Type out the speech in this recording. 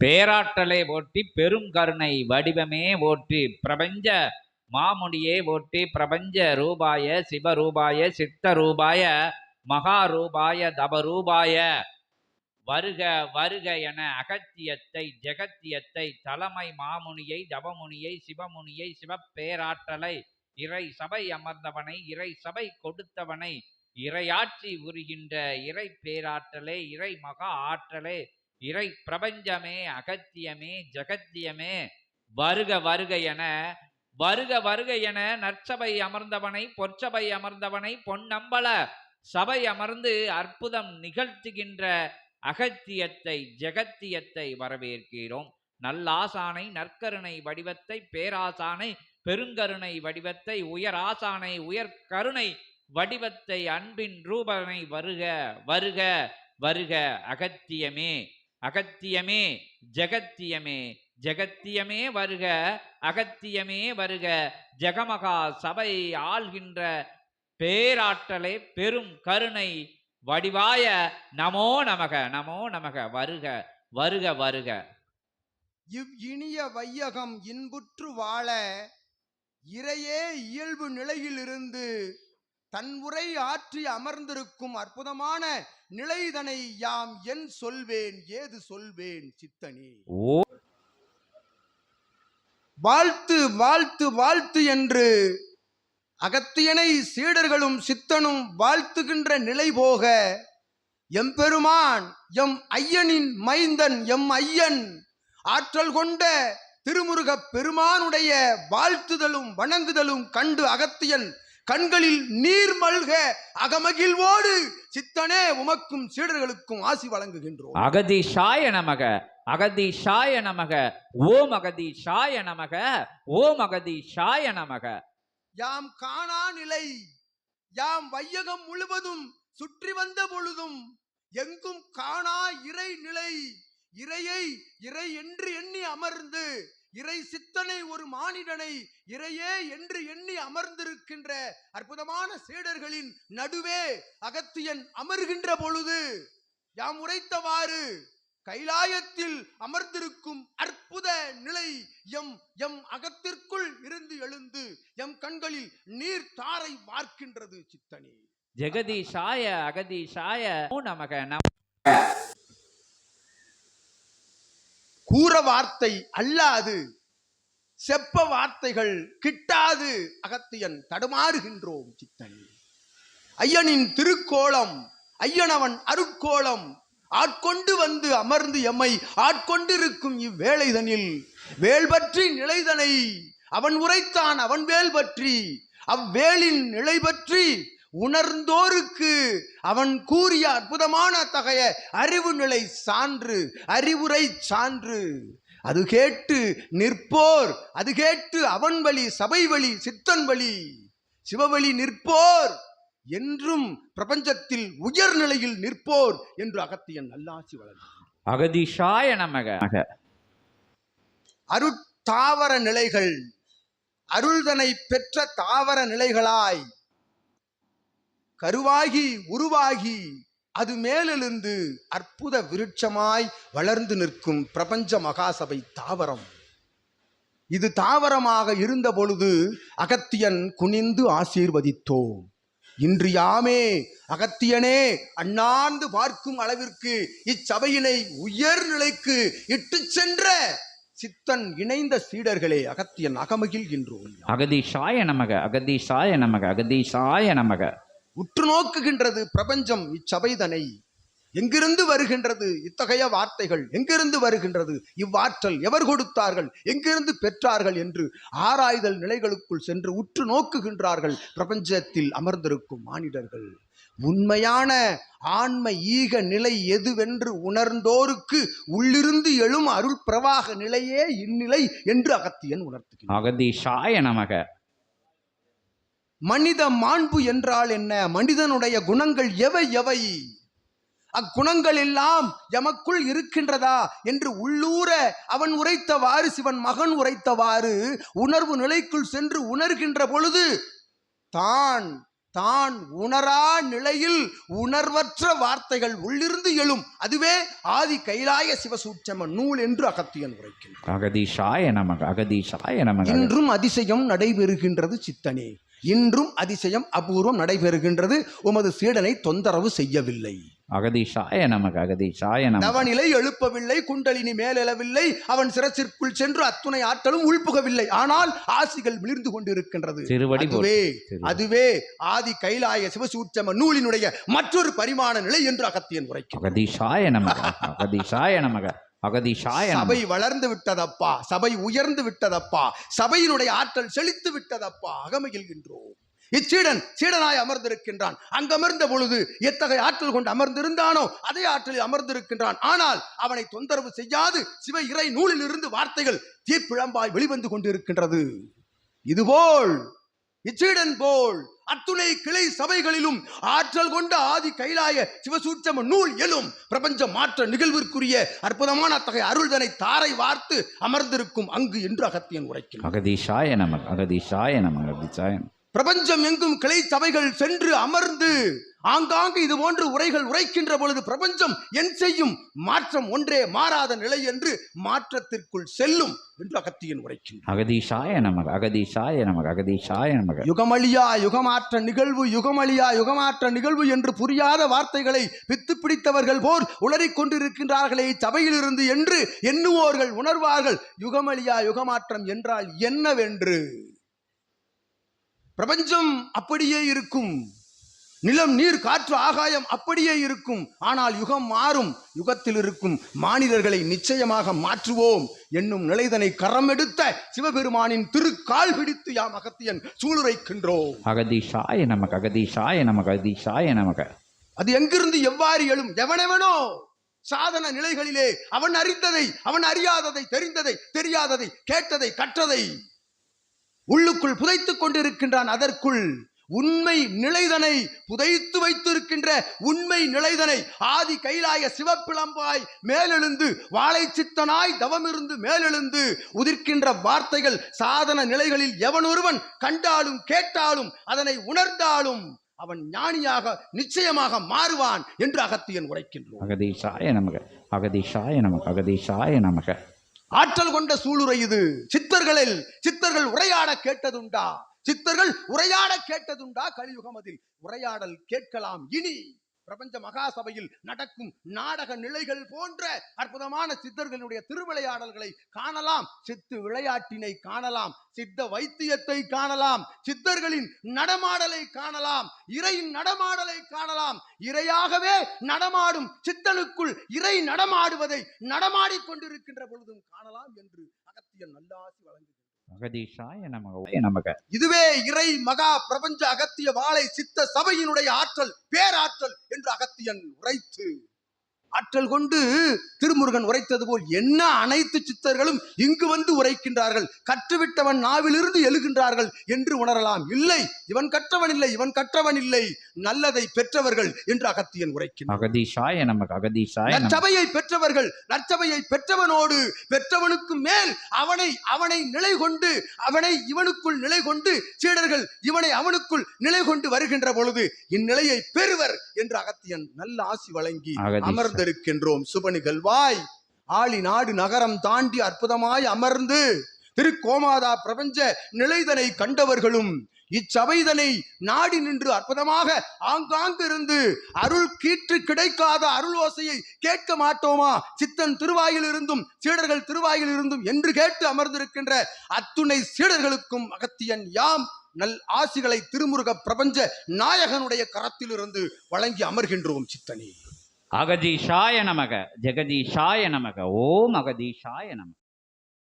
பேராற்றலை ஓட்டி பெரும் கருணை வடிவமே ஓட்டி பிரபஞ்ச மாமுடியே ஓட்டி பிரபஞ்ச ரூபாய சிவரூபாய சித்த ரூபாய மகா ரூபாய தபரூபாய. வருக வருக என அகத்தியத்தை ஜெகத்தியத்தை தலைமை மாமுனியை தவமுனியை சிவமுனியை சிவப்பேராற்றலை இறை சபை அமர்ந்தவனை இறை சபை கொடுத்தவனை இறையாட்சி உருகின்ற இறை பேராற்றலே இறை மகா ஆற்றலே இறை பிரபஞ்சமே அகத்தியமே ஜெகத்தியமே வருக வருக என வருக வருக என நற்சபை அமர்ந்தவனை பொற்சபை அமர்ந்தவனை பொன்னம்பல சபை அமர்ந்து அற்புதம் நிகழ்த்துகின்ற அகத்தியத்தை ஜெகத்தியத்தை வரவேற்கிறோம். நல்லாசானை நற்கருணை வடிவத்தை பேராசானை பெருங்கருணை வடிவத்தை உயர் ஆசானை உயர் கருணை வடிவத்தை அன்பின் ரூபனை வருக வருக வருக அகத்தியமே. அகத்தியமே ஜெகத்தியமே ஜெகத்தியமே வருக அகத்தியமே வருக ஜெகமகா சபை ஆள்கின்ற பேராற்றலே பெரும் கருணை வடிவாய நமோ நமக நமோ நமக வருக வருக வருக. இவ் இனிய வையகம் இன்புற்று வாழ இறையே இயல்பு நிலையிலிருந்து தன் உரை ஆற்றி அமர்ந்திருக்கும் அற்புதமான நிலைதனை யாம் என் சொல்வேன் ஏது சொல்வேன் சித்தனே? ஓ. வாழ்த்து வாழ்த்து வாழ்த்து என்று அகத்தியனை சீடர்களும் சித்தனும் வாழ்த்துகின்ற நிலை போக எம்பெருமான் எம் ஐயனின் மைந்தன் எம் ஐயன் ஆற்றல் கொண்ட திருமுருகப் பெருமானுடைய வாழ்த்துதலும் வணங்குதலும் கண்டு அகத்தியன் கண்களில் நீர் மல்க அகமகிழ்வோடு சித்தனே உமக்கும் சீடர்களுக்கும் ஆசி வழங்குகின்றோம். அகதீஷாய நமக அகதீஷாய நமக ஓம் அகதீஷாய நமக ஓம் அகதீஷாய நமக. யாம் காணா நிலை யாம் வையகம் முழுவதும் சுற்றி வந்த பொழுதும் எங்கும் காணா இறை நிலை. இறையை இறை என்று எண்ணி அமர்ந்து இறை சித்தனை ஒரு மானிடனை இறையே என்று எண்ணி அமர்ந்திருக்கின்ற அற்புதமான சீடர்களின் நடுவே அகத்தியன் அமர்கின்ற பொழுது யாம் உரைத்தவாறு கைலாயத்தில் அமர்ந்திருக்கும் அற்புத நிலை எம் எம் அகத்திற்குள் இருந்து எழுந்து எம் கண்களில் நீர் தாரை வார்க்கின்றது சித்தனே. ஜெகதீஷாய அகதீஷாய நமோ நமக நம கூற வார்த்தை அல்லாது செப்ப வார்த்தைகள் கிட்டாது அகத்தியன் தடுமாறுகின்றோம் சித்தன். ஐயனின் திருக்கோலம் ஐயனவன் அருக்கோளம் ஆட்கொண்டு வந்து அமர்ந்து எம்மை ஆட்கொண்டிருக்கும் இவ்வேளைதனில் வேல்பற்றி நிலைதனை அவன் உரைத்தான் அவன் வேல் பற்றி அவ்வேலின் நிலை பற்றி உணர்ந்தோருக்கு அவன் கூறிய அற்புதமான தகைய அறிவு நிலை சான்று அறிவுரை சான்று. அது கேட்டு நிற்போர் அது கேட்டு அவன் வழி சபை வழி சித்தன் வழி. சிவவழி நிற்போர் என்றும் பிரபஞ்சத்தில் உயர்நிலையில் நிற்போர் என்று அகத்தியன் நல்லாசி வளர்ந்தார் அகதீஷாய நமக. அருட்தாவர நிலைகள் அருள்தனை பெற்ற தாவர நிலைகளாய் கருவாகி உருவாகி அது மேலெழுந்து அற்புத விருட்சமாய் வளர்ந்து நிற்கும் பிரபஞ்ச மகாசபை தாவரம். இது தாவரமாக இருந்த பொழுது அகத்தியன் குனிந்து ஆசீர்வதித்தோம். இன்று யாமே அகத்தியனே அண்ணாந்து பார்க்கும் அளவிற்கு இச்சபையினை உயர்நிலைக்கு இட்டுச் சென்ற சித்தன் இணைந்த சீடர்களே அகத்தியன் அகமகிழ்கின்றோம். அகதீஷாய நமக அகதீஷாய நமக அகதீஷாய நமக. உற்று நோக்குகின்றது பிரபஞ்சம் இச்சபைதனை. எங்கிருந்து வருகின்றது இத்தகைய வார்த்தைகள்? எங்கிருந்து வருகின்றது? இவ்வாற்றல் எவர் கொடுத்தார்கள்? எங்கிருந்து பெற்றார்கள் என்று ஆராய்தல் நிலைகளுக்குள் சென்று உற்று நோக்குகின்றார்கள் பிரபஞ்சத்தில் அமர்ந்திருக்கும் மானிடர்கள். உண்மையான ஆன்ம ஈக நிலை எதுவென்று உணர்ந்தோருக்கு உள்ளிருந்து எழும் அருள் பிரவாக நிலையே இந்நிலை என்று அகத்தியன் உணர்த்துகிறார் அகதீஷாய நமக. மனித மாண்பு என்றால் என்ன? மனிதனுடைய குணங்கள் எவை எவை? அக்குணங்கள் எல்லாம் எமக்குள் இருக்கின்றதா? என்று உள்ளூர அவன் உரைத்தவாறு சிவன் மகன் உரைத்தவாறு உணர்வு நிலைக்குள் சென்று உணர்கின்ற பொழுது தான் தான் உணரா நிலையில் உணர்வற்ற வார்த்தைகள் உள்ளிருந்து எழும். அதுவே ஆதி கைலாய சிவசூட்சம நூல் என்று அகத்தியன் உரைக்கின்றான். அகதீஷாய நமக அகதீஷாய நமக. இன்றும் அதிசயம் நடைபெறுகின்றது சித்தனே. இன்றும் அதிசயம் அபூர்வம் நடைபெறுகின்றது. உமது சீடனை தொந்தரவு செய்யவில்லை. அகதீஷாய நமக அகதீஷாய நமக. நவநிலை எழுப்பவில்லை குண்டலினி மேலெழவில்லை அவன் சிரசிற்குள் சென்று அத்துணை ஆற்றலும் உள்புகவில்லை. ஆனால் ஆசிகள் விளிர்ந்து கொண்டிருக்கின்றது. திருவடி. அதுவே அதுவே ஆதி கைலாய சிவசூட்சம நூலினுடைய மற்றொரு பரிமாண நிலை என்று அகத்தியன் உரைக்கிறார். அகதீஷாய நமக அகதீஷாய நமக. அகதிஷாய சபை வளர்ந்து விட்டதப்பா சபை உயர்ந்து விட்டதப்பா சபையினுடைய ஆற்றல் செழித்து விட்டதப்பா அகமகிழ்கின்றோம். இச்சீடன் சீடனாய் அமர்ந்திருக்கின்றான். அங்கமர்ந்த பொழுது எத்தகைய ஆற்றல் கொண்டு அமர்ந்திருந்தானோ அதே ஆற்றலில் அமர்ந்திருக்கின்றான். ஆனால் அவனை தொந்தரவு செய்யாது. சிவ இறை நூலில் இருந்து வார்த்தைகள் தீப்பிழம்பாய் வெளிவந்து கொண்டிருக்கின்றது. இதுபோல் இச்சீடன் போல் அத்துணை கிளை சபைகளிலும் ஆற்றல் கொண்ட ஆதி கைலாய சிவசூட்சம நூல் எழும் பிரபஞ்ச மாற்ற நிகழ்விற்குரிய அற்புதமான அத்தகைய அருள்தனை தாரை வார்த்து அமர்ந்திருக்கும் அங்கு என்று அகத்தியன் உரைக்கிறார் அகதீஷாய நமக அகதீஷாய நமக அகதீஷாய. பிரபஞ்சம் எங்கும் கிளை சபைகள் சென்று அமர்ந்து ஆங்காங்கு இது போன்று உரைகள் உரைக்கின்ற பொழுது பிரபஞ்சம் என் செய்யும் மாற்றம் ஒன்றே மாறாத நிலை என்று மாற்றத்திற்குள் செல்லும் என்று அகத்தியன் உரைக்கின்றார் அகதீஷாய நமக அகதீஷாய நமக அகதீஷாய நமக. யுகமழியா யுகமாற்ற நிகழ்வு யுகமழியா யுகமாற்ற நிகழ்வு என்று புரியாத வார்த்தைகளை பித்து பிடித்தவர்கள் போர் உளறிக் கொண்டிருக்கின்றார்களே சபையிலிருந்து என்று எண்ணுவோர்கள் உணர்வார்கள். யுகமழியா யுகமாற்றம் என்றால் என்னவென்று? பிரபஞ்சம் அப்படியே இருக்கும். நிலம் நீர் காற்று ஆகாயம் அப்படியே இருக்கும். ஆனால் யுகம் மாறும். யுகத்தில் இருக்கும் மானிடர்களை நிச்சயமாக மாற்றுவோம் என்னும் நிலைதனை கரம் எடுத்த சிவபெருமானின் திருக்கால் பிடித்து யாம் அகத்தியன் சூளுரைக்கின்றோம். அகதீஷாய நமக அகதீஷாய நமக அகதீஷாய நமக. அது எங்கிருந்து எவ்வாறு எழும்? எவனெவனோ? சாதன நிலைகளிலே அவன் அறிந்ததை அவன் அறியாததை தெரிந்ததை தெரியாததை கேட்டதை கற்றதை உள்ளுக்குள் புதைத்துக் கொண்டிருக்கின்றான் அதற்குள். உண்மை நிலைதனை புதைத்து வைத்திருக்கின்ற உண்மை நிலைதனை. ஆதி கைலாய சிவப்பிளம்பாய் மேலெழுந்து வாழை சித்தனாய் தவமிருந்து மேலெழுந்து உதிர்க்கின்ற வார்த்தைகள் சாதன நிலைகளில் எவனொருவன் கண்டாலும் கேட்டாலும் அதனை உணர்ந்தாலும் அவன் ஞானியாக நிச்சயமாக மாறுவான் என்று அகத்தியன் உரைக்கின்றோம் அகதீஷாய நமக அகதீஷாய நமக அகதீஷாய நமக. ஆற்றல் கொண்ட சூளுரை இது. சித்தர்களில் சித்தர்கள் உரையாட கேட்டதுண்டா. சித்தர்கள் உரையாட கேட்டதுண்டா கலியுகம் அதில். உரையாடல் கேட்கலாம் இனி. பிரபஞ்ச மகாசபையில் நடக்கும் நாடக நிலைகள் போன்ற அற்புதமான சித்தர்களுடைய திருவிளையாடல்களை காணலாம். சித்து விளையாட்டினை காணலாம். சித்த வைத்தியத்தை காணலாம். சித்தர்களின் நடமாடலை காணலாம். இறையின் நடமாடலை காணலாம். இறையாகவே நடமாடும் சித்தனுக்குள் இறை நடமாடுவதை நடமாடிக் கொண்டிருக்கின்ற பொழுதும் காணலாம் என்று அகத்தியன் நல்லாசி வழங்குகிறார் அகதீஷாய நமக. நமக. இதுவே இறை மகா பிரபஞ்ச அகத்திய வாழை சித்த சபையினுடைய ஆற்றல் பேராற்றல் என்று அகத்தியன் உரைத்து ஆற்றல் கொண்டு திருமுருகன் உரைத்தது போல் என்ன அனைத்து சித்தர்களும் இங்கு வந்து உரைக்கின்றார்கள்? கற்றுவிட்டவன் நாவிலிருந்து எழுகின்றார்கள் என்று உணரலாம். இல்லை இவன் கற்றவன் இல்லை இவன் கற்றவன் இல்லை. நல்லதை பெற்றவர்கள் என்று அகத்தியன் உரைக்கின்றார் அகதீஷாய நமக அகதீஷாய நற்சபையை பெற்றவர்கள் நற்சபையை பெற்றவனோடு பெற்றவனுக்கு மேல் அவனை அவனை நிலை கொண்டு அவனை இவனுக்குள் நிலை கொண்டு சீடர்கள் இவனை அவனுக்குள் நிலை கொண்டு வருகின்ற பொழுது இந்நிலையை பெறுவர் என்று அகத்தியன் நல்ல ஆசி வழங்கி அகதீஷ. அமர்ந்திருக்கின்றோம் சுப வாய் ஆளி நாடு நகரம் தாண்டி அற்புதமாய் அமர்ந்து திருக்கோமாதா பிரபஞ்ச நிலைதனை கண்டவர்களும் இச்சபைதனை நாடி நின்று அற்புதமாக ஆங்காங்கிருந்து அருள் கீற்று கிடைக்காத அருள் ஓசையை கேட்க மாட்டோமா? சித்தன் திருவாயில் இருந்தும் சீடர்கள் திருவாயில் இருந்தும் என்று கேட்டு அமர்ந்திருக்கின்ற அத்துணை சீடர்களுக்கும் அகத்தியன் யாம் நல் ஆசிகளை திருமுருக பிரபஞ்ச நாயகனுடைய கரத்திலிருந்து வழங்கி அமர்கின்றோம் சித்தனே. அகதீஷாய நமக ஜெகதீஷாய நமக ஓம் அகதீஷாய நமக.